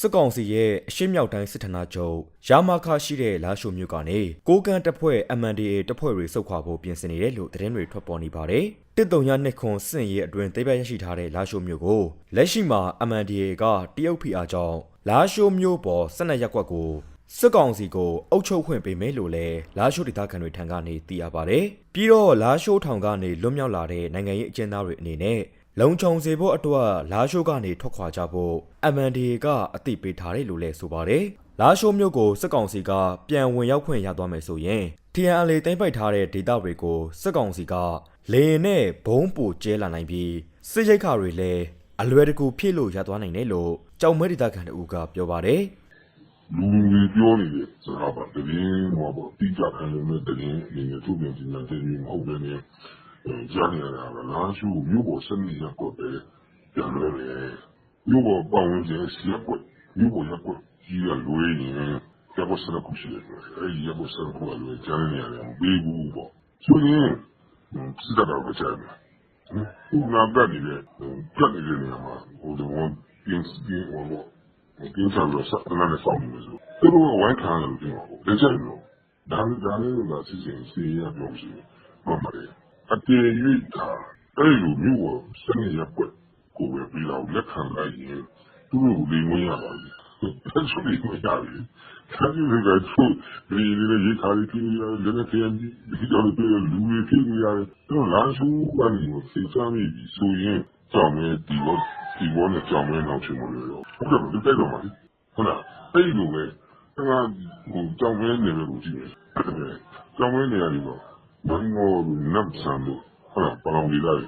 စစ်ကောင်စီရဲ့အရှေ့မြောက်တိုင်းစစ်ဌာနချုပ်ရာမာခါရှိတဲ့လာရှိုမြို့ကနေကိုကန့်တပ်ဖွဲ့ MNDA တပ်ဖွဲ့တွေစုခွာဖို့ပြင်ဆင်နေတယ်လို့သတင်းတွေထွက်ပေါ်နေပါတယ်။တစ်တုံရနှစ်ခွန်စင့်ရဲ့အတွင်းသိမ်းပိုက်ရရှိထားတဲ့လာရှိုမြို့ကိုလက်ရှိမှာ MNDA ကတရုတ်ဖီအားကြောင့်လာရှိုမြို့ပေါ်စစ်နက်ရက်ကွက်ကိုစစ်ကောင်စီကိုအုပ်ချုပ်ခွင့်ပေးမယ်လို့လည်းလာရှိုဒေသခံတွေထံကနေသိရပါတယ်။ပြီးတော့လာရှိုထောင်ကနေလွတ်မြောက်လာတဲ့နိုင်ငံရေးအကျဉ်းသားတွေအနေနဲ့ လုံခြုံစေဖို့အတွက်လာရှိုးကနေထွက်ခွာကြဖို့ MNDA ကအသိပေးထားတယ်လို့လည်းဆိုပါတယ်။လာရှိုးမြို့ကိုစစ်ကောင်စီကပြန်ဝင်ရောက်ခွင့်ရသွားမယ်ဆိုရင် TNL သိမ်းပိုက်ထားတဲ့ဒေသတွေကိုစစ်ကောင်စီကလေရင်နဲ့ဘုံပိုကျဲလာနိုင်ပြီးစစ်ရိတ်ခါတွေလည်းအလွယ်တကူဖြည့်လို့ရသွားနိုင်တယ်လို့ကြောင်မဲဒေသခံတို့ကပြောပါတယ်။လူတွေပြောနေတဲ့စကားပါတရင်ဟောပေါ့တိကျခံလို့နဲ့တရင်အနေနဲ့ထုတ်ပြန်ခြင်းနဲ့တရင်မဟုတ်ဘဲနဲ့ကြားနေရတာ ကလားရှုမြို့ပေါ်စနစ်ရက်ကွက်ပဲပြန်လဲတယ်မြို့ပေါ်ပေါင်းကျဲစီရက်ကွက်မြို့ပေါ်ရက်ကွက်ကြီးရလွေးရင်ရက်ကွက်စနစ်ခုရှိတယ်အဲဒီရက်ကွက်စနစ်ခုကလွေးကြားနေရတယ်မပေးဘူးပေါ့ဆိုရင်စစ်တပ်တော့ကြားတယ်ဟိုနာကနေတဲ့ကတ်နေတဲ့နေရာမှာဟိုတော့ပြင်းပြင်းဟောပေါ့ပြင်းထန်လို့ဆက်အနမ်းနဲ့စောင့်နေ လို့သူတို့ကဝိုင်းခံတယ်ပြောတယ်ကြည့်လို့ဒါလည်းဒါလည်းလာစီစဉ်စီရပြောစီမှတ်ပါတယ်အတေး၍ဒါအဲ့လိုမျိုးကိုစနေရပွက်ကိုပဲပြီးတော့လက်ခံလိုက်ရင်သူတို့ဒီမရပါဘူးအဲ့ဆိုဒီမရဘူးဆက်ပြီးတော့သူဒီလိုရေးခါလေးပြီးရတယ်လည်းပြန်ပြီးဒီတော့လူတွေဖြစ်နေရတယ်တော့လာရှုကနေစိတ်ချမ်းပြီးဆိုရင်ကြောင်မဲ့ဒီဘောဒီဘောနဲ့ကြောင်မဲ့နောက်ချင်မလို့ရောဟုတ်တယ်ဒီတိုက်တော့မှာဟုတ်လားအဲ့လိုပဲငါဟိုကြောင်မဲ့နေလို့ကြည့်တယ်ကြောင်မဲ့နေရတယ်ပေါ့ ဘန်ငေါနမ်ဆန်လို့ဟုတ်လားပလောင်လေးလိုက်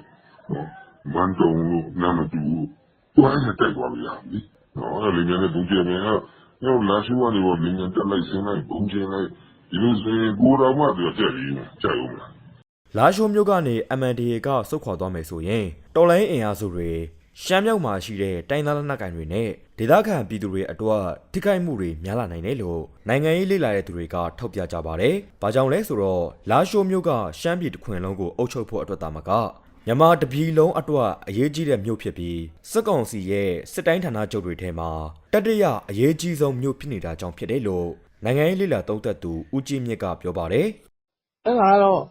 နော်ဘန်တုံလို့နာမတူဘူးဘာနဲ့တိုက်သွားလို့ရပြီနော်အဲ့ဒီလည်းဒုတိယမြန်ကညလာရှုကနေပေါ့လင်းတက်လိုက်ဆင်းလိုက်ဘုံကျင်းလိုက်ဒီလိုဆိုရင်ကိုတော်မှသူကြက်ရည်ကြက်ဦးမလားလာရှိုးမြို့ကနေ MNDA ကစုတ်ခွာသွားမယ်ဆိုရင်တော်လိုင်းအင်အားစုတွေ ရှမ်းမြောက်မှာရှိတဲ့တိုင်းသားလက်နက်ကိုင်တွေနဲ့ဒေသခံပြည်သူတွေအတွက်ထိခိုက်မှုတွေများလာနိုင်တယ်လို့နိုင်ငံရေးလေ့လာတဲ့သူတွေကထောက်ပြကြပါတယ်။ဘာကြောင့်လဲဆိုတော့လာရှိုးမြို့ကရှမ်းပြည်တစ်ခွင်လုံးကိုအုပ်ချုပ်ဖို့အတွက်တာမကမြန်မာတပြည်လုံးအတွက်အရေးကြီးတဲ့မြို့ဖြစ်ပြီးစစ်ကောင်စီရဲ့စစ်တိုင်းဌာနချုပ်တွေထဲမှာတတိယအရေးကြီးဆုံးမြို့ဖြစ်နေတာကြောင့်ဖြစ်တယ်လို့နိုင်ငံရေးလေ့လာသုံးသပ်သူဦးကြည်မြင့်ကပြောပါတယ်။အဲ့ဒါကတော့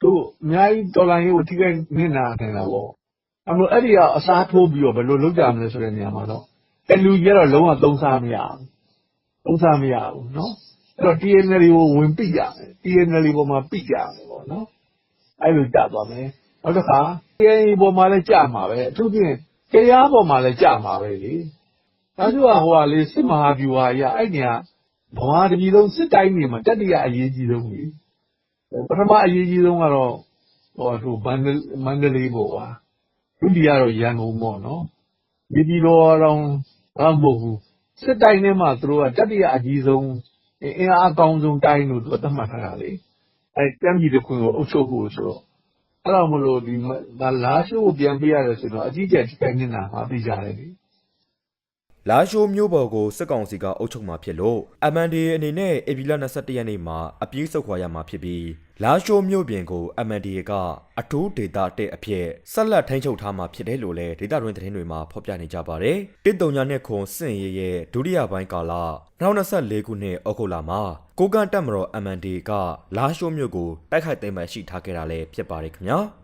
သူအများကြီးဒေါ်လာရေးကိုထိခိုက်နေတာနေတာပေါ့ အဲ့လိုအဲ့ဒီကအစားထိုးပြီးတော့ဘယ်လိုလုပ်ကြမလဲဆိုတဲ့နေရာမှာတော့အလူကြီးကတော့လုံးဝသုံးစားမရဘူးသုံးစားမရဘူးနော်အဲ့တော့ TNL ကိုဝင်ပိကြ TNL ပေါ်မှာပိကြပေါ့နော်အဲ့လိုကြသွားမယ်နောက်တစ်ခါ TNL ပေါ်မှာလည်းကြမှာပဲအထူးဖြင့်ကြားပေါ်မှာလည်းကြမှာပဲလေဒါဆိုဟိုဟာလေစစ်မဟာဗျူဟာကြီးအဲ့နေရာဘဝတပြည်လုံးစစ်တိုင်းနေမှာတတိယအရေးကြီးဆုံးကြီးပထမအရေးကြီးဆုံးကတော့ဟိုဟိုမန္တလေးပေါ့ကွာ ဒုတိယတော့ရန်ကုန်ပေါ့နော်ဒီပြည်တော်တော့ဘာမဟုတ်ဘူးစစ်တိုင်းထဲမှာသူတို့ကတတိယအကြီးဆုံးအင်အားအကောင်းဆုံးတိုင်းလို့သူကသတ်မှတ်ထားတာလေအဲတမ်းပြည်တစ်ခွင်ကိုအုပ်ချုပ်ဖို့ဆိုတော့အဲ့တော့မလို့ဒီဒါလာရှိုးကိုပြန်ပြရတယ်ဆိုတော့အကြီးကျယ်တိုင်းနေတာမှသိကြတယ်လေ လာရှိုးမြို့ပေါ်ကိုစစ်ကောင်စီကအုပ်ချုပ်မှာဖြစ်လို့ MNDA အနေနဲ့ဧပြီလ22ရက်နေ့မှာအပြေးဆုတ်ခွာရမှာဖြစ်ပြီးလာရှိုးမြို့ပြင်ကို MNDA ကအထူးဒေတာတဲ့အဖြစ်ဆက်လက်ထိန်းချုပ်ထားမှာဖြစ်တယ်လို့လည်းဒေတာတွင်သတင်းတွေမှာဖော်ပြနေကြပါတယ်။တစ်တုံညာနဲ့ခွန်စင့်ရဲရဲ့ဒုတိယပိုင်းကာလ2024ခုနှစ်ဩဂုတ်လမှာကိုကန့်တက်မတော် MNDA ကလာရှိုးမြို့ကိုတိုက်ခိုက်သိမ်းပိုက်ရှိထားခဲ့တာလည်းဖြစ်ပါတယ်ခင်ဗျာ။